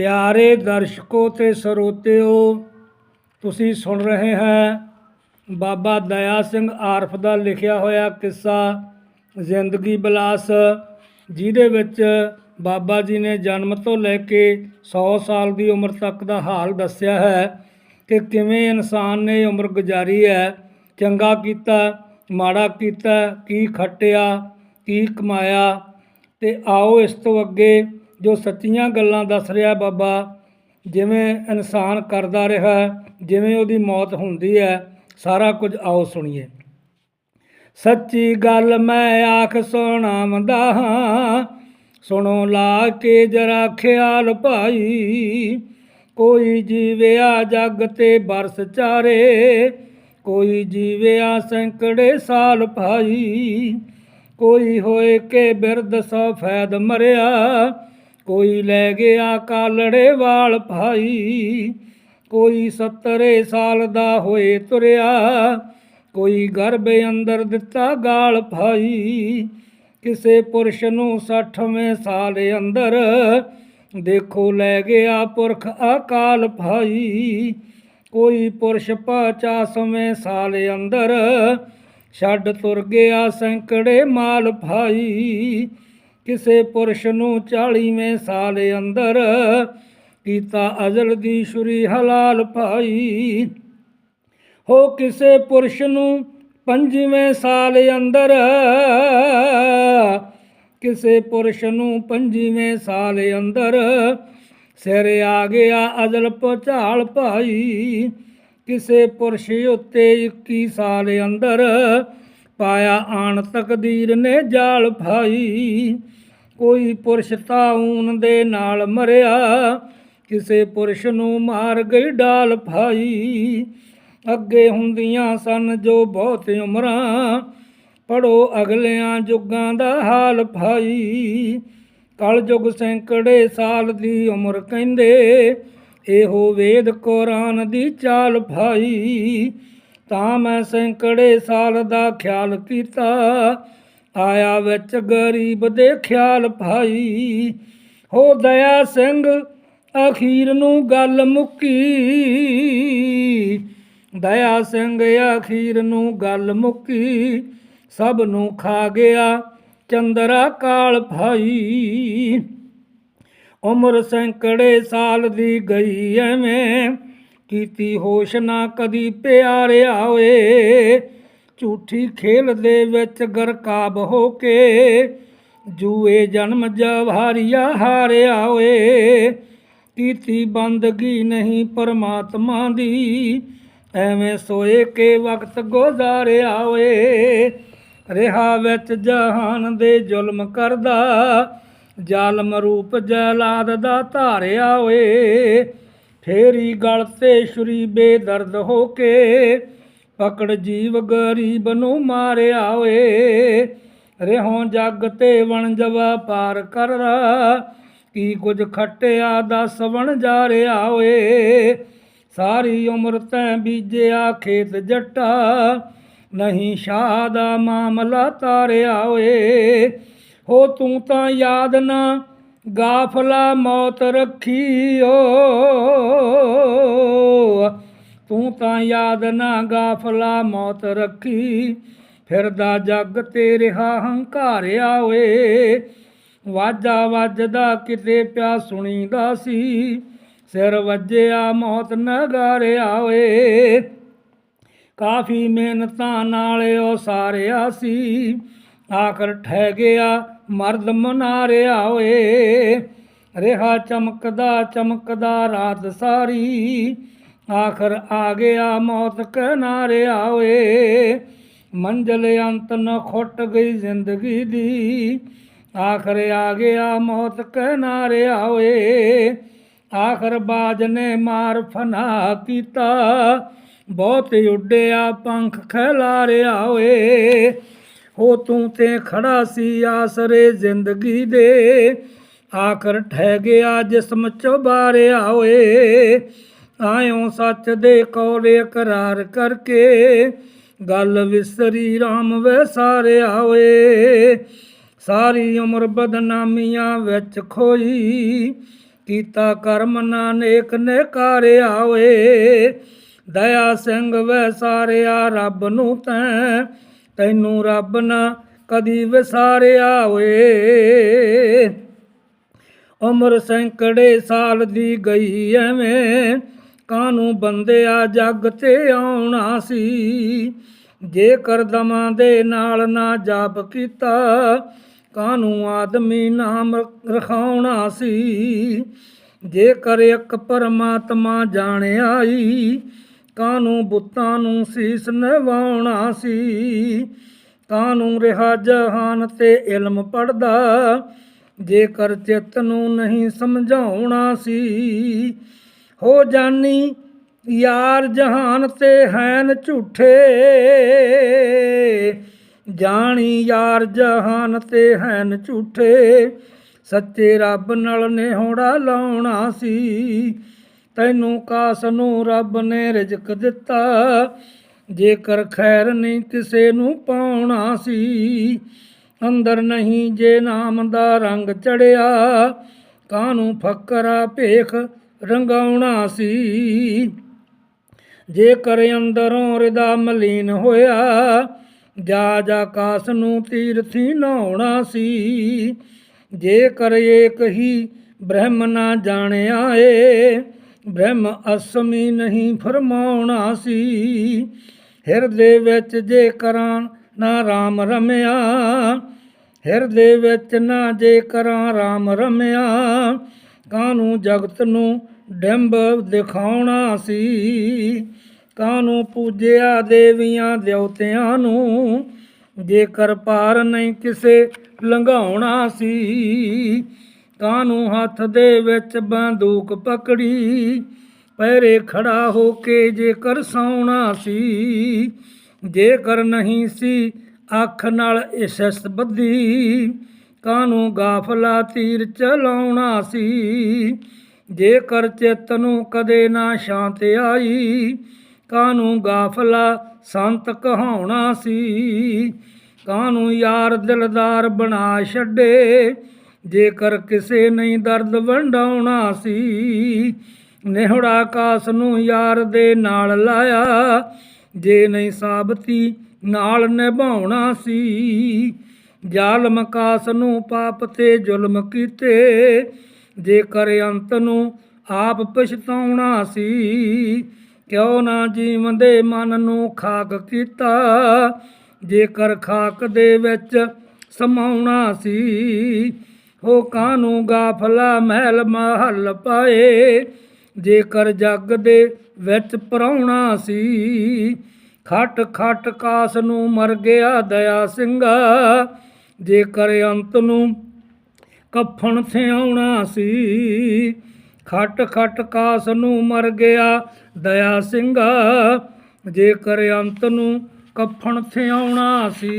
ਪਿਆਰੇ ਦਰਸ਼ਕੋ ਤੇ ਸਰੋਤਿਓ, ਤੁਸੀਂ ਸੁਣ ਰਹੇ ਹੈ ਬਾਬਾ ਦਇਆ ਸਿੰਘ ਆਰਫ ਦਾ ਲਿਖਿਆ ਹੋਇਆ ਕਿੱਸਾ, ਜ਼ਿੰਦਗੀ ਬਲਾਸ, ਜਿਹਦੇ ਵਿੱਚ ਬਾਬਾ ਜੀ ਨੇ ਜਨਮ ਤੋਂ ਲੈ ਕੇ 100 ਸਾਲ ਦੀ ਉਮਰ ਤੱਕ ਦਾ ਹਾਲ ਦੱਸਿਆ ਹੈ ਕਿ ਕਿਵੇਂ ਇਨਸਾਨ ਨੇ ਉਮਰ ਗੁਜ਼ਾਰੀ ਹੈ, ਚੰਗਾ ਕੀਤਾ, ਮਾੜਾ ਕੀਤਾ, ਕੀ ਖੱਟਿਆ, ਕੀ ਕਮਾਇਆ, ਤੇ ਆਓ ਇਸ ਤੋਂ ਅੱਗੇ ਜੋ ਸੱਚੀਆਂ ਗੱਲਾਂ ਦੱਸ ਰਿਹਾ ਬਾਬਾ, ਜਿਵੇਂ ਇਨਸਾਨ ਕਰਦਾ ਰਿਹਾ, ਜਿਵੇਂ ਉਹਦੀ ਮੌਤ ਹੁੰਦੀ ਹੈ, ਸਾਰਾ ਕੁਝ ਆਓ ਸੁਣੀਏ। ਸੱਚੀ ਗੱਲ ਮੈਂ ਆਖ ਸੁਣਾਉਂਦਾ ਹਾਂ, ਸੁਣੋ ਲਾ ਕੇ ਜਰਾ ਖਿਆਲ ਭਾਈ, ਕੋਈ ਜੀਵਿਆ ਜਗ ਤੇ ਬਰਸ ਚਾਰੇ, ਕੋਈ ਜੀਵਿਆ ਸੈਂਕੜੇ ਸਾਲ ਭਾਈ, ਕੋਈ ਹੋਏ ਕੇ ਬਿਰਦ ਸੌ ਫੈਦ ਮਰਿਆ ਕੋਈ ਲੈ ਗਿਆ ਕਾਲੜੇ ਵਾਲ ਭਾਈ, ਕੋਈ ਸੱਤਰੇ ਸਾਲ ਦਾ ਹੋਏ ਤੁਰਿਆ, ਕੋਈ ਗਰਭ ਅੰਦਰ ਦਿੱਤਾ ਗਾਲ ਭਾਈ, ਕਿਸੇ ਪੁਰਸ਼ ਨੂੰ 60ਵੇਂ ਸਾਲ ਅੰਦਰ ਦੇਖੋ ਲੈ ਗਿਆ ਪੁਰਖ ਅਕਾਲ ਭਾਈ, ਕੋਈ ਪੁਰਸ਼ 50ਵੇਂ ਸਾਲ ਅੰਦਰ ਛੱਡ ਤੁਰ ਗਿਆ ਸੈਂਕੜੇ ਮਾਲ ਭਾਈ ਕਿਸੇ ਪੁਰਸ਼ ਨੂੰ 40ਵੇਂ ਸਾਲ ਅੰਦਰ ਕੀਤਾ ਅਜ਼ਲ ਦੀ ਸ਼ੁਰੀ ਹਲਾਲ ਭਾਈ। ਹੋ ਕਿਸੇ ਪੁਰਸ਼ ਨੂੰ ਪੰਜਵੇਂ ਸਾਲ ਅੰਦਰ ਕਿਸੇ ਪੁਰਸ਼ ਨੂੰ ਪੰਜਵੇਂ ਸਾਲ ਅੰਦਰ ਸਿਰ ਆ ਗਿਆ ਅਜ਼ਲ ਪਚਾਲ ਭਾਈ। ਕਿਸੇ ਪੁਰਸ਼ ਉੱਤੇ 21 ਸਾਲ ਅੰਦਰ ਪਾਇਆ ਆਣ ਤਕਦੀਰ ਨੇ ਜਾਲ ਭਾਈ। ਕੋਈ ਪੁਰਸ਼ ਤਾਊਨ ਦੇ ਨਾਲ ਮਰਿਆ, ਕਿਸੇ ਪੁਰਸ਼ ਨੂੰ ਮਾਰ ਗਈ ਡਾਲ ਭਾਈ ਅੱਗੇ ਹੁੰਦੀਆਂ ਸਨ ਜੋ ਬਹੁਤ ਉਮਰਾਂ, ਪੜੋ ਅਗਲਿਆਂ ਯੁੱਗਾਂ ਦਾ ਹਾਲ ਭਾਈ ਕਲ ਯੁਗ ਸੈਂਕੜੇ ਸਾਲ ਦੀ ਉਮਰ ਕਹਿੰਦੇ, ਇਹੋ ਵੇਦ ਕੁਰਾਨ ਦੀ ਚਾਲ ਭਾਈ ਤਾਂ ਮੈਂ ਸੈਂਕੜੇ ਸਾਲ ਦਾ ਖਿਆਲ ਕੀਤਾ ਆਇਆ ਵਿੱਚ ਗਰੀਬ ਦੇ ਖਿਆਲ ਭਾਈ। ਹੋ ਦਇਆ ਸਿੰਘ, ਅਖੀਰ ਨੂੰ ਗੱਲ ਮੁੱਕੀ। ਦਇਆ ਸਿੰਘ, ਅਖੀਰ ਨੂੰ ਗੱਲ ਮੁੱਕੀ। ਸਭ ਨੂੰ ਖਾ ਗਿਆ ਚੰਦਰਾ ਕਾਲ ਭਾਈ। ਉਮਰ ਸੈਂਕੜੇ ਸਾਲ ਦੀ ਗਈ ਐਵੇਂ, ਕੀਤੀ ਹੋਸ਼ ਨਾ ਕਦੀ ਪਿਆਰਿਆ ਓਏ। ਝੂਠੀ ਖੇਲ ਦੇ ਵਿੱਚ ਗਰਕਾਬ ਹੋ ਕੇ ਜੂਏ ਜਨਮ ਜਵਾਰੀਆ ਹਾਰਿਆ ਓਏ। ਕੀਤੀ ਬੰਦਗੀ ਨਹੀਂ ਪਰਮਾਤਮਾ ਦੀ, ਐਵੇਂ ਸੋਏ ਕੇ ਵਕਤ ਗੁਜ਼ਾਰਿਆ ਓਏ। ਰਿਹਾ ਵਿੱਚ ਜਹਾਨ ਦੇ ਜ਼ੁਲਮ ਕਰਦਾ, ਜ਼ਾਲਮ ਰੂਪ ਜਲਾਦ ਦਾ ਧਾਰਿਆ ਓਏ। ਫੇਰੀ ਗਲ ਤੇ ਸ਼ਰੀ ਬੇਦਰਦ ਹੋ ਕੇ ਪਕੜ ਜੀਵ ਗਰੀਬ ਨੂੰ ਮਾਰਿਆ ਓਏ। ਰਹਿਉ ਜਗ ਤੇ ਵਣਜਵਾ ਪਾਰ ਕਰਦਾ ਕੀ ਕੁਝ ਖੱਟਿਆ ਦਸ ਵਣ ਜਾ ਰਿਹਾ ਓਏ। ਸਾਰੀ ਉਮਰ ਤੈਂ ਬੀਜਿਆ ਖੇਤ ਜੱਟਾ। ਨਹੀਂ ਸ਼ਾਹ ਦਾ ਮਾਮਲਾ ਤਾਰਿਆ ਓਏ। ਹੋ ਤੂੰ ਤਾਂ ਯਾਦ ਨਾ ਗਾਫਲਾ ਮੌਤ ਰੱਖੀ ਓ। ਤੂੰ ਤਾਂ ਯਾਦ ਨਾ ਗਾਫਲਾ ਮੌਤ ਰੱਖੀ। ਫਿਰਦਾ ਜੱਗ ਤੇ ਰਿਹਾ ਹੰਕਾਰਿਆ ਓਏ ਵਾਜਾ ਵੱਜਦਾ ਕਿਤੇ ਪਿਆ ਸੁਣੀਦਾ ਸੀ। ਸਿਰ ਵੱਜਿਆ ਮੌਤ ਨਗਾਰਿਆ ਓਏ ਕਾਫੀ ਮਿਹਨਤਾਂ ਨਾਲ ਉਹ ਸਾਰਿਆ ਸੀ। ਆਖਰ ਠਹਿ ਗਿਆ ਮਰਦ ਮਨਾਰਿਆ ਓਏ ਰਿਹਾ ਚਮਕਦਾ ਚਮਕਦਾ ਰਾਤ ਸਾਰੀ। ਆਖਰ ਆ ਗਿਆ ਮੌਤ ਕਿਨਾਰਿਆ ਆਵੇ ਮੰਜ਼ਲ ਅੰਤ ਨ ਖੁੱਟ ਗਈ ਜ਼ਿੰਦਗੀ ਦੀ। ਆਖਰ ਆ ਗਿਆ ਮੌਤ ਕਿਨਾਰਿਆ ਆਵੇ ਆਖਰ ਬਾਜ ਨੇ ਮਾਰ ਫਨਾ ਕੀਤਾ। ਬਹੁਤ ਉੱਡਿਆ ਪੰਖ ਖਿਲਾਰਿਆ ਓਏ। ਹੋ ਤੂੰ ਤੇ ਖੜਾ ਸੀ ਆਸਰੇ ਜ਼ਿੰਦਗੀ ਦੇ। ਆਖਰ ਠਹਿ ਗਿਆ ਜਿਸਮ ਚੁਬਾਰਿਆ ਓਏ। ਆਇਓ ਸੱਚ ਦੇ ਕੌਲੇ ਇਕਰਾਰ ਕਰਕੇ ਗੱਲ ਵਿਸਰੀ RAM ਵਸਾਰਿਆ ਆਵੇ ਸਾਰੀ ਉਮਰ ਬਦਨਾਮੀਆਂ ਵਿੱਚ ਖੋਈ, ਕੀਤਾ ਕਰਮ ਨਾਨੇਕ ਨੇ ਕਾਰਿਆ ਓਏ ਦਇਆ ਸਿੰਘ ਵੈ ਸਾਰਿਆ ਰੱਬ ਨੂੰ ਤੈਂ, ਤੈਨੂੰ ਰੱਬ ਨਾ ਕਦੀ ਵਿਸਾਰਿਆ ਓਏ ਉਮਰ ਸੈਂਕੜੇ ਸਾਲ ਦੀ ਗਈ ਐਵੇਂ ਕਾਨੂੰ ਬੰਦਿਆ ਜੱਗ ਤੇ ਆਉਣਾ ਸੀ। ਜੇਕਰ ਦਮਾਂ ਦੇ ਨਾਲ ਨਾ ਜਾਪ ਕੀਤਾ ਕਾਨੂੰ ਆਦਮੀ ਨਾਮ ਰਖਾਉਣਾ ਸੀ? ਜੇਕਰ ਇੱਕ ਪਰਮਾਤਮਾ ਜਾਣਿਆਈ ਕਾਨੂੰ ਬੁੱਤਾਂ ਨੂੰ ਸੀਸ ਨਵਾਉਣਾ ਸੀ? ਕਾਨੂੰ ਰਿਹਾ ਜਹਾਨ ਤੇ ਇਲਮ ਪੜਦਾ ਜੇਕਰ ਚਿੱਤ ਨੂੰ ਨਹੀਂ ਸਮਝਾਉਣਾ ਸੀ ਹੋ ਜਾਨੀ ਯਾਰ ਜਹਾਨ ਤੇ ਹੈਨ ਝੂਠੇ। ਜਾਣੀ ਯਾਰ ਜਹਾਨ ਤੇ ਹੈਨ ਝੂਠੇ। ਸੱਚੇ ਰੱਬ ਨਾਲ ਨਿਹੋੜਾ ਲਾਉਣਾ ਸੀ। ਤੈਨੂੰ ਕਾਸ ਨੂੰ ਰੱਬ ਨੇ ਰਿਜ਼ਕ ਦਿੱਤਾ। ਜੇਕਰ ਖੈਰ ਨਹੀਂ ਕਿਸੇ ਨੂੰ ਪਾਉਣਾ ਸੀ। ਅੰਦਰ ਨਹੀਂ ਜੇ ਨਾਮ ਦਾ ਰੰਗ ਚੜਿਆ। ਕਾਨੂੰ ਫੱਕਰਾ ਭੇਖ ਰੰਗਾਉਣਾ ਸੀ। ਜੇ ਕਰ ਅੰਦਰੋਂ ਹਿਰਦਾ ਮਲੀਨ ਹੋਇਆ, ਜਾ ਜਾ ਕਾਸ ਨੂੰ ਤੀਰਥੀ ਨਹਾਉਣਾ ਸੀ। ਜੇ ਕਰ ਏਕ ਹੀ ਬ੍ਰਹਮ ਨਾ ਜਾਣਿਆ ਏ, ਬ੍ਰਹਮ ਅਸਮੀ ਨਹੀਂ ਫਰਮਾਉਣਾ ਸੀ। ਹਿਰਦੇ ਵਿੱਚ ਜੇ ਕਰਾਂ ਨਾ RAM ਰਮਿਆ, ਹਿਰਦੇ ਵਿੱਚ ਨਾ ਜੇ ਕਰਾਂ RAM ਰਮਿਆ ਕਾਨੂੰ ਜਗਤ ਨੂੰ ਡੰਬ ਦਿਖਾਉਣਾ ਸੀ? ਕਾਨੂੰ ਪੂਜਿਆ ਦੇਵੀਆਂ ਦੇਵਤਿਆਂ ਨੂੰ? ਜੇਕਰ ਪਾਰ ਨਹੀਂ ਕਿਸੇ ਲੰਘਾਉਣਾ ਸੀ ਕਾਨੂੰ ਹੱਥ ਦੇ ਵਿੱਚ ਬੰਦੂਕ ਪਕੜੀ? ਪੈਰੇ ਖੜਾ ਹੋ ਕੇ ਜੇਕਰ ਸੌਣਾ ਸੀ, ਜੇਕਰ ਨਹੀਂ ਸੀ ਅੱਖ ਨਾਲ ਇਸ਼ ਬੱਧੀ ਕਾਨੂੰ ਗਾਫਲਾ ਤੀਰ ਚਲਾਉਣਾ ਸੀ? ਜੇਕਰ ਚਿੱਤ ਨੂੰ ਕਦੇ ਨਾ ਸ਼ਾਂਤ ਆਈ ਕਾਨੂੰ ਗਾਫਲਾ ਸੰਤ ਕਹਾਉਣਾ ਸੀ? ਕਾਨੂੰ ਯਾਰ ਦਿਲਦਾਰ ਬਣਾ ਛੱਡੇ? ਜੇਕਰ ਕਿਸੇ ਨਹੀਂ ਦਰਦ ਵੰਡਾਉਣਾ ਸੀ, ਨਿਹੜਾ ਕਾਸ ਨੂੰ ਯਾਰ ਦੇ ਨਾਲ ਲਾਇਆ, ਜੇ ਨਹੀਂ ਸਾਬਤੀ ਨਾਲ ਨਿਭਾਉਣਾ ਸੀ। ਜ਼ਾਲਮ ਕਾਸ ਨੂੰ ਪਾਪ ਤੇ ਜ਼ੁਲਮ ਕੀਤੇ, ਜੇਕਰ ਅੰਤ ਨੂੰ ਆਪ ਪਛਤਾਉਣਾ ਸੀ, ਕਿਉਂ ਨਾ ਜੀਵਦੇ ਮਨ ਨੂੰ ਖਾਕ ਕੀਤਾ, ਜੇਕਰ ਖਾਕ ਦੇ ਵਿੱਚ ਸਮਾਉਣਾ ਸੀ, ਹੋ ਕਾਨੂੰ ਗਾਫਲਾ ਮਹਿਲ ਮਹਲ ਪਾਏ, ਜੇਕਰ ਜੱਗ ਦੇ ਵਿੱਚ ਪਰਾਉਣਾ ਸੀ ਖਟ ਖਟ ਕਾਸ ਨੂੰ ਮਰ ਗਿਆ ਦਇਆ ਸਿੰਘਾ ਜੇਕਰ ਅੰਤ ਨੂੰ ਕਫਣ ਥਿਆਉਣਾ ਸੀ, ਖਟ ਖਟ ਕਾਸ ਨੂੰ ਮਰ ਗਿਆ ਦਇਆ ਸਿੰਘ। ਜੇਕਰ ਅੰਤ ਨੂੰ ਕਫਣ ਥਿਆਉਣਾ ਸੀ